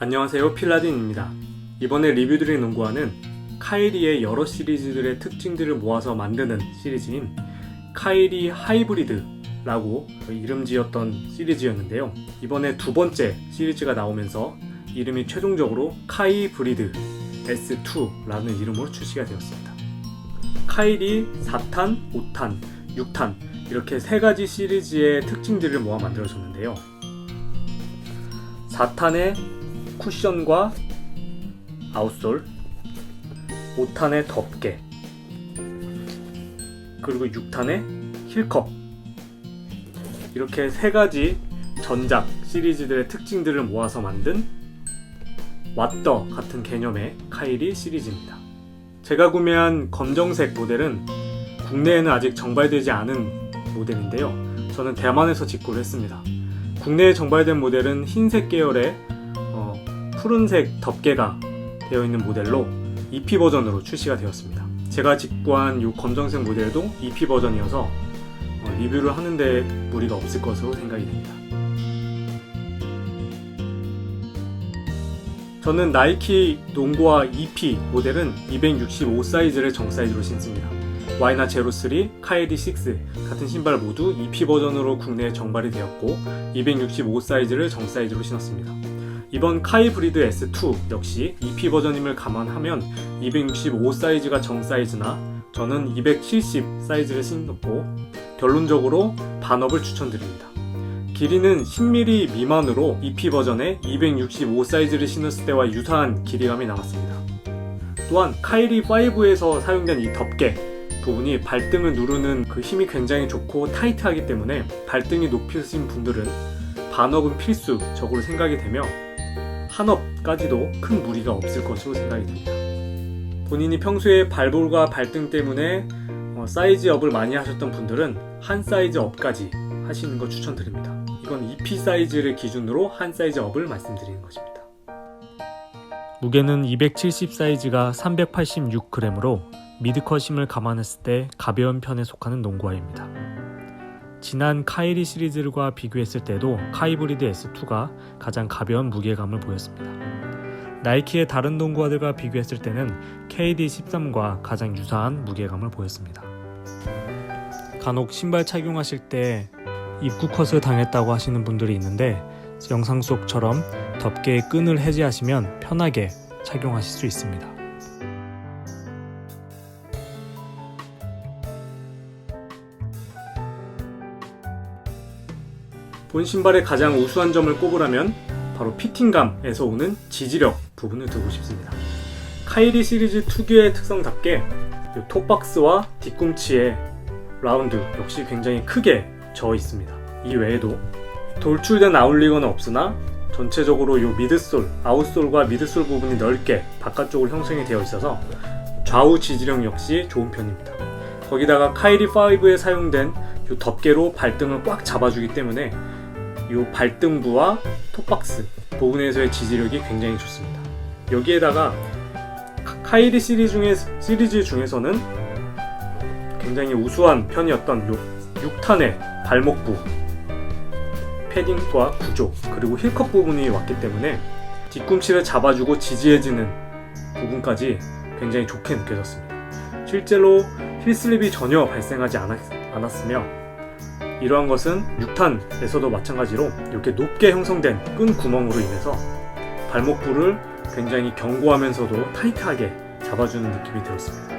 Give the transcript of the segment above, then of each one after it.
안녕하세요 필라딘입니다. 이번에 리뷰드릴 농구화는 카이리의 여러 시리즈들의 특징들을 모아서 만드는 시리즈인 카이리 하이브리드라고 이름 지었던 시리즈였는데요. 이번에 두 번째 시리즈가 나오면서 이름이 최종적으로 카이브리드 S2라는 이름으로 출시가 되었습니다. 카이리 4탄, 5탄, 6탄 이렇게 세 가지 시리즈의 특징들을 모아 만들어졌는데요. 4탄의 쿠션과 아웃솔, 5탄의 덮개, 그리고 6탄의 힐컵 이렇게 세 가지 전작 시리즈들의 특징들을 모아서 만든 왓더 같은 개념의 카이리 시리즈입니다. 제가 구매한 검정색 모델은 국내에는 아직 정발되지 않은 모델인데요. 저는 대만에서 직구를 했습니다. 국내에 정발된 모델은 흰색 계열의 어, 푸른색 덮개가 되어 있는 모델로 EP 버전으로 출시가 되었습니다. 제가 직구한 이 검정색 모델도 EP 버전이어서 어, 리뷰를 하는데 무리가 없을 것으로 생각이 됩니다. 저는 나이키 농구화 EP 모델은 265 사이즈를 정 사이즈로 신습니다. 와이나 제로 3, 카이디 6 같은 신발 모두 EP 버전으로 국내에 정발이 되었고 265 사이즈를 정 사이즈로 신었습니다. 이번 카이 브리드 S2 역시 EP 버전임을 감안하면 265 사이즈가 정 사이즈나 저는 270 사이즈를 신었고 결론적으로 반업을 추천드립니다. 길이는 10mm 미만으로 EP 버전의 265 사이즈를 신었을 때와 유사한 길이감이 남았습니다. 또한 카이리 5에서 사용된 이 덮개 부분이 발등을 누르는 그 힘이 굉장히 좋고 타이트하기 때문에 발등이 높으신 분들은 반업은 필수적으로 생각이 되며 한업까지도 큰 무리가 없을 것으로 생각이 됩니다. 본인이 평소에 발볼과 발등 때문에 어, 사이즈업을 많이 하셨던 분들은 한 사이즈 업까지 하시는 거 추천드립니다. 이건 EP 사이즈를 기준으로 한 사이즈 업을 말씀드리는 것입니다. 무게는 270 사이즈가 386g으로 미드컷임을 감안했을 때 가벼운 편에 속하는 농구화입니다. 지난 카이리 시리즈들과 비교했을 때도 카이브리드 S2가 가장 가벼운 무게감을 보였습니다. 나이키의 다른 농구화들과 비교했을 때는 KD13과 가장 유사한 무게감을 보였습니다. 간혹 신발 착용하실 때 입구 컷을 당했다고 하시는 분들이 있는데 영상 속처럼 덮개의 끈을 해제하시면 편하게 착용하실 수 있습니다. 본 신발의 가장 우수한 점을 꼽으라면 바로 피팅감에서 오는 지지력 부분을 두고 싶습니다. 카이리 시리즈 특유의 특성답게 이 톱박스와 뒤꿈치의 라운드 역시 굉장히 크게 져 있습니다. 이 외에도 돌출된 아웃리거는 없으나 전체적으로 이 미드솔, 아웃솔과 미드솔 부분이 넓게 바깥쪽으로 형성이 되어 있어서 좌우 지지력 역시 좋은 편입니다. 거기다가 카이리 5에 사용된 이 덮개로 발등을 꽉 잡아주기 때문에 이 발등부와 톱박스 부분에서의 지지력이 굉장히 좋습니다. 여기에다가 카- 카이리 시리즈 중에 시리즈 중에서는 굉장히 우수한 편이었던 요 6탄의 발목부 패딩과 구조 그리고 힐컵 부분이 왔기 때문에 뒤꿈치를 잡아주고 지지해지는 부분까지 굉장히 좋게 느껴졌습니다. 실제로 힐슬립이 전혀 발생하지 않았, 않았으며 이러한 것은 6탄에서도 마찬가지로 이렇게 높게 형성된 끈 구멍으로 인해서 발목부를 굉장히 견고하면서도 타이트하게 잡아주는 느낌이 들었습니다.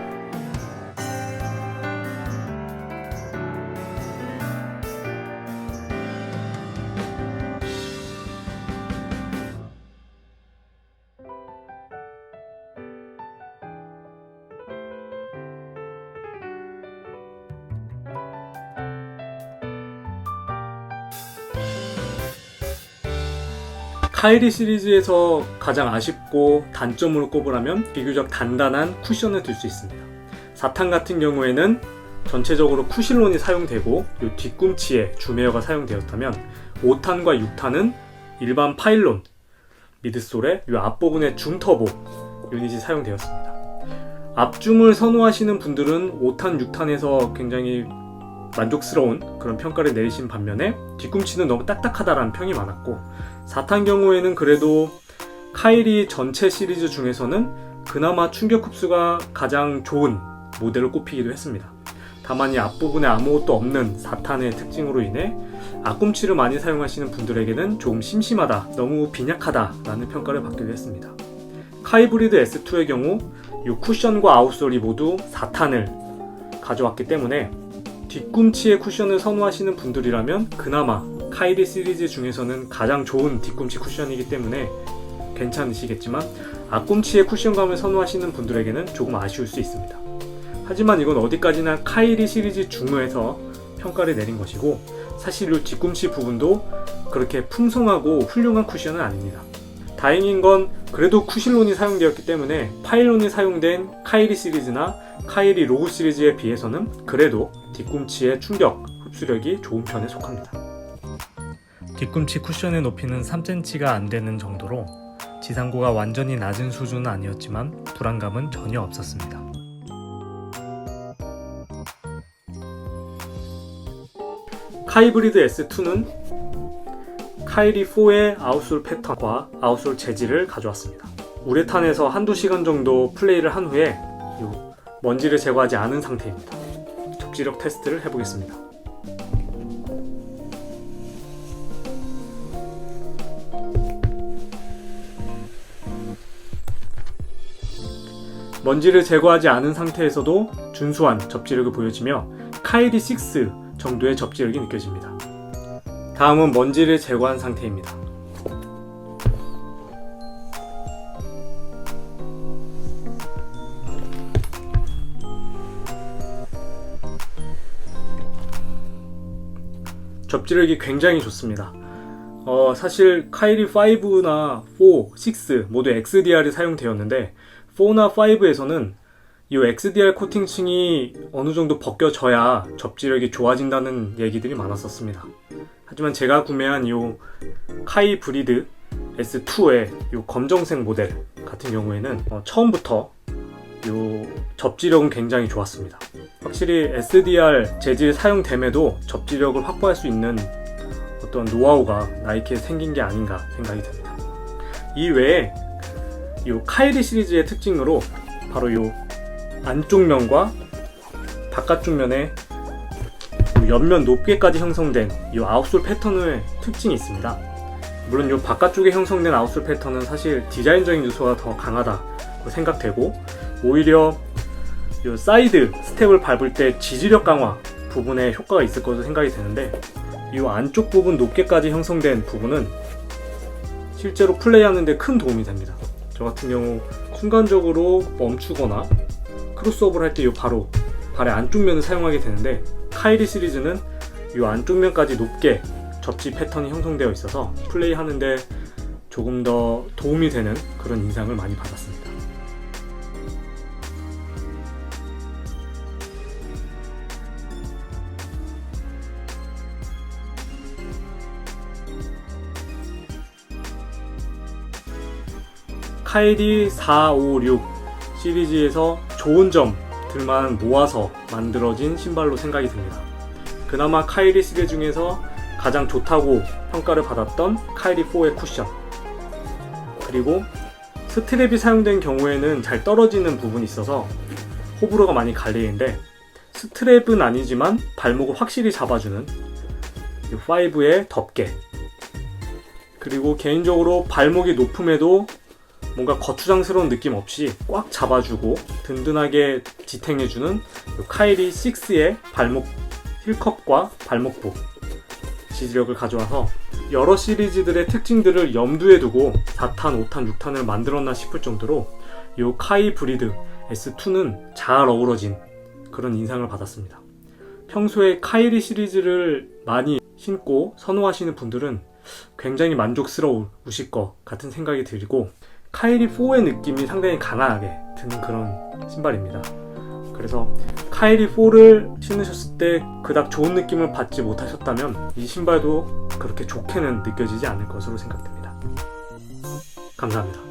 카이리 시리즈에서 가장 아쉽고 단점으로 꼽으라면 비교적 단단한 쿠션을 들 수 있습니다. 4탄 같은 경우에는 전체적으로 쿠실론이 사용되고 이 뒤꿈치에 주메어가 사용되었다면 5탄과 6탄은 일반 파일론 미드솔의 이 앞부분에 줌터보 유닛이 사용되었습니다. 앞줌을 선호하시는 분들은 5탄, 6탄에서 굉장히 만족스러운 그런 평가를 내리신 반면에 뒤꿈치는 너무 딱딱하다라는 평이 많았고 4탄 경우에는 그래도 카이리 전체 시리즈 중에서는 그나마 충격 흡수가 가장 좋은 모델로 꼽히기도 했습니다. 다만 이 앞부분에 아무것도 없는 사탄의 특징으로 인해 앞꿈치를 많이 사용하시는 분들에게는 조금 심심하다, 너무 빈약하다라는 평가를 받기도 했습니다. 카이브리드 S2의 경우 이 쿠션과 아웃솔이 모두 사탄을 가져왔기 때문에 뒤꿈치에 쿠션을 선호하시는 분들이라면 그나마 카이리 시리즈 중에서는 가장 좋은 뒤꿈치 쿠션이기 때문에 괜찮으시겠지만 앞꿈치에 쿠션감을 선호하시는 분들에게는 조금 아쉬울 수 있습니다. 하지만 이건 어디까지나 카이리 시리즈 중에서 평가를 내린 것이고 사실 이 뒤꿈치 부분도 그렇게 풍성하고 훌륭한 쿠션은 아닙니다. 다행인 건 그래도 쿠실론이 사용되었기 때문에 파일론이 사용된 카이리 시리즈나 카이리 로우 시리즈에 비해서는 그래도 뒤꿈치의 충격 흡수력이 좋은 편에 속합니다. 뒤꿈치 쿠션의 높이는 3cm가 안 되는 정도로 지상고가 완전히 낮은 수준은 아니었지만 불안감은 전혀 없었습니다. 카이브리드 S2는 카이리4의 아웃솔 패턴과 아웃솔 재질을 가져왔습니다. 우레탄에서 한두 시간 정도 플레이를 한 후에 요 먼지를 제거하지 않은 상태입니다. 접지력 테스트를 해보겠습니다. 먼지를 제거하지 않은 상태에서도 준수한 접지력을 보여지며 카이리 6 정도의 접지력이 느껴집니다. 다음은 먼지를 제거한 상태입니다. 접지력이 굉장히 좋습니다. 어, 사실 카이리 5나 4, 6 모두 XDR이 사용되었는데 4나 5에서는 이 XDR 코팅층이 어느 정도 벗겨져야 접지력이 좋아진다는 얘기들이 많았었습니다. 하지만 제가 구매한 이 카이 브리드 S2의 이 검정색 모델 같은 경우에는 어, 처음부터 이 접지력은 굉장히 좋았습니다. 확실히 SDR 재질 사용됨에도 접지력을 확보할 수 있는 어떤 노하우가 나이키에 생긴 게 아닌가 생각이 듭니다. 이 외에 이 카이리 시리즈의 특징으로 바로 이 안쪽 면과 바깥쪽 면에 옆면 높게까지 형성된 이 아웃솔 패턴의 특징이 있습니다. 물론 이 바깥쪽에 형성된 아웃솔 패턴은 사실 디자인적인 요소가 더 강하다고 생각되고 오히려 이 사이드 스텝을 밟을 때 지지력 강화 부분에 효과가 있을 것으로 생각이 되는데 이 안쪽 부분 높게까지 형성된 부분은 실제로 플레이하는데 큰 도움이 됩니다. 저 같은 경우 순간적으로 멈추거나 크로스오버를 할때 이 바로 발의 안쪽 면을 사용하게 되는데 카이리 시리즈는 이 안쪽 면까지 높게 접지 패턴이 형성되어 있어서 플레이 하는데 조금 더 도움이 되는 그런 인상을 많이 받았습니다. 카이리 456 시리즈에서 좋은 점 들만 모아서 만들어진 신발로 생각이 듭니다. 그나마 카이리 시리즈 중에서 가장 좋다고 평가를 받았던 카이리 4의 쿠션 그리고 스트랩이 사용된 경우에는 잘 떨어지는 부분이 있어서 호불호가 많이 갈리는데 스트랩은 아니지만 발목을 확실히 잡아주는 이 5의 덮개 그리고 개인적으로 발목이 높음에도 뭔가 거추장스러운 느낌 없이 꽉 잡아주고 든든하게 지탱해주는 카이리 6의 발목 힐컵과 발목부 지지력을 가져와서 여러 시리즈들의 특징들을 염두에 두고 4탄, 5탄, 6탄을 만들었나 싶을 정도로 이 카이 브리드 S2는 잘 어우러진 그런 인상을 받았습니다. 평소에 카이리 시리즈를 많이 신고 선호하시는 분들은 굉장히 만족스러우실 것 같은 생각이 들고 카이리 4의 느낌이 상당히 강하게 드는 그런 신발입니다. 그래서 카이리 4를 신으셨을 때 그닥 좋은 느낌을 받지 못하셨다면 이 신발도 그렇게 좋게는 느껴지지 않을 것으로 생각됩니다. 감사합니다.